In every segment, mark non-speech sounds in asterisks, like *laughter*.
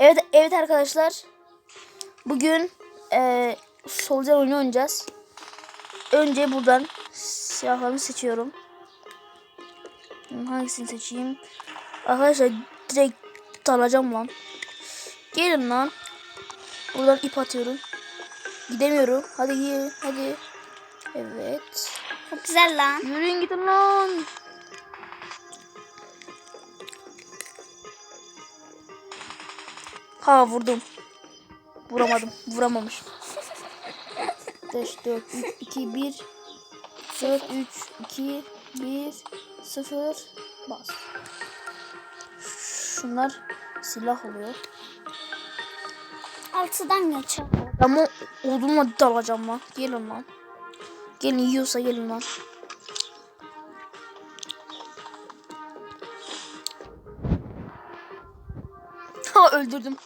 Evet evet arkadaşlar. Bugün eee Soldier oyunu oynayacağız. Önce buradan silahlarımı seçiyorum. Hangisini seçeyim? Arkadaşlar direkt alacağım lan. Gelin lan. Buradan ip atıyorum. Gidemiyorum. Hadi. Hadi. Evet. Çok güzel lan. Yürüyün gidin lan. Ha vurdum. Vuramadım. Vuramamış. 5, 4, 3, 2, 1 0, 3, 2, 1 0 Bas. Şunlar silah oluyor. Altıdan geçiyor. Ama odunla dalacağım lan. Gelin lan. Gelin yiyorsa gelin lan. *laughs* öldürdüm.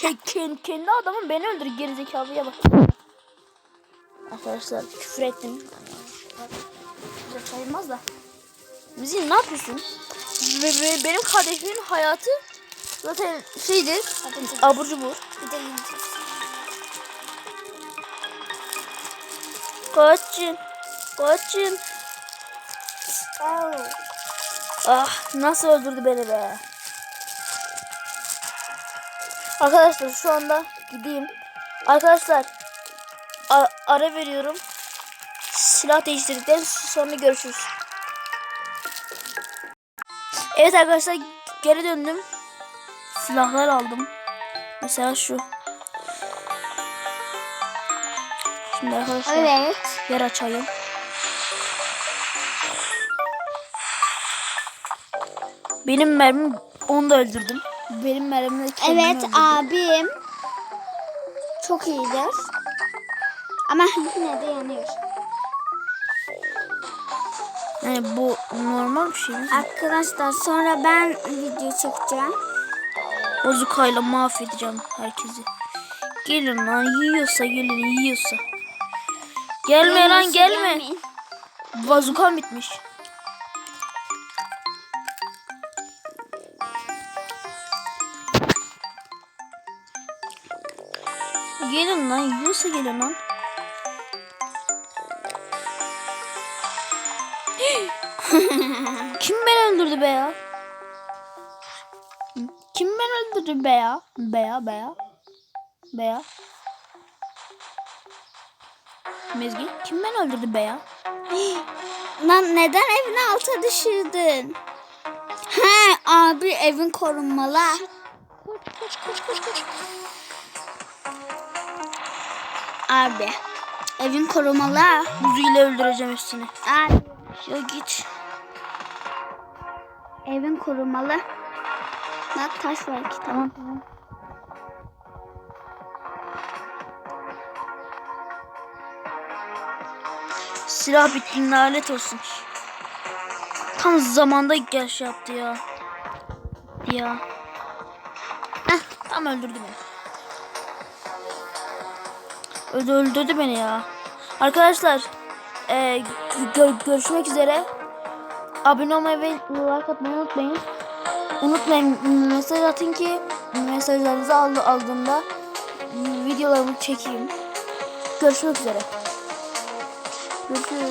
*laughs* Kendi, kendi adamım beni öldür gerizekalıya bak. Arkadaşlar küfür ettim. Bize sayılmaz da. Müziğin ne yapıyorsun? Ve, ve benim kardeşimin hayatı zaten şeydir. Abur cubur. Kaçın. Kaçın. Ah nasıl öldürdü beni be. Arkadaşlar şu anda gideyim. Arkadaşlar ara veriyorum. Silah değiştirdikten sonra görüşürüz. Evet arkadaşlar geri döndüm. Silahlar aldım. Mesela şu. Şimdi arkadaşlar Evet. yer açayım. Benim mermim onu da öldürdüm. Benim mermimle Evet abim çok iyidir. Ama *laughs* yine de yanıyor. Yani bu normal bir şey mi? Arkadaşlar sonra ben video çekeceğim. Bozukayla mahvedeceğim herkesi. Gelin lan yiyorsa gelin yiyorsa. Gelme lan Yalnız gelme. gelmeyin. Bazukam bitmiş. Gelin lan yiyorsa gelin lan. *laughs* Kim beni öldürdü be ya? Kim beni öldürdü be ya? Be ya be ya. Be ya. Mezgi kim beni öldürdü be ya? *gasps* Lan neden evin alta düşürdün? He abi evin korunmalı. Koş koş koş koş koş. Abi evin korumalı. Buzuyla öldüreceğim üstüne. Abi Ya git. evin korumalı. Bak taş var ki tamam. tamam. Silah bitti lanet olsun. Tam zamanda gel şey yaptı ya. Ya. Heh, tam öldürdü beni. Öldü, öldürdü beni ya. Arkadaşlar e, gö- görüşmek üzere. Abone olmayı ve like atmayı unutmayın. Unutmayın mesaj atın ki mesajlarınızı aldı, aldığımda videolarımı çekeyim. Görüşmek üzere. Görüşürüz.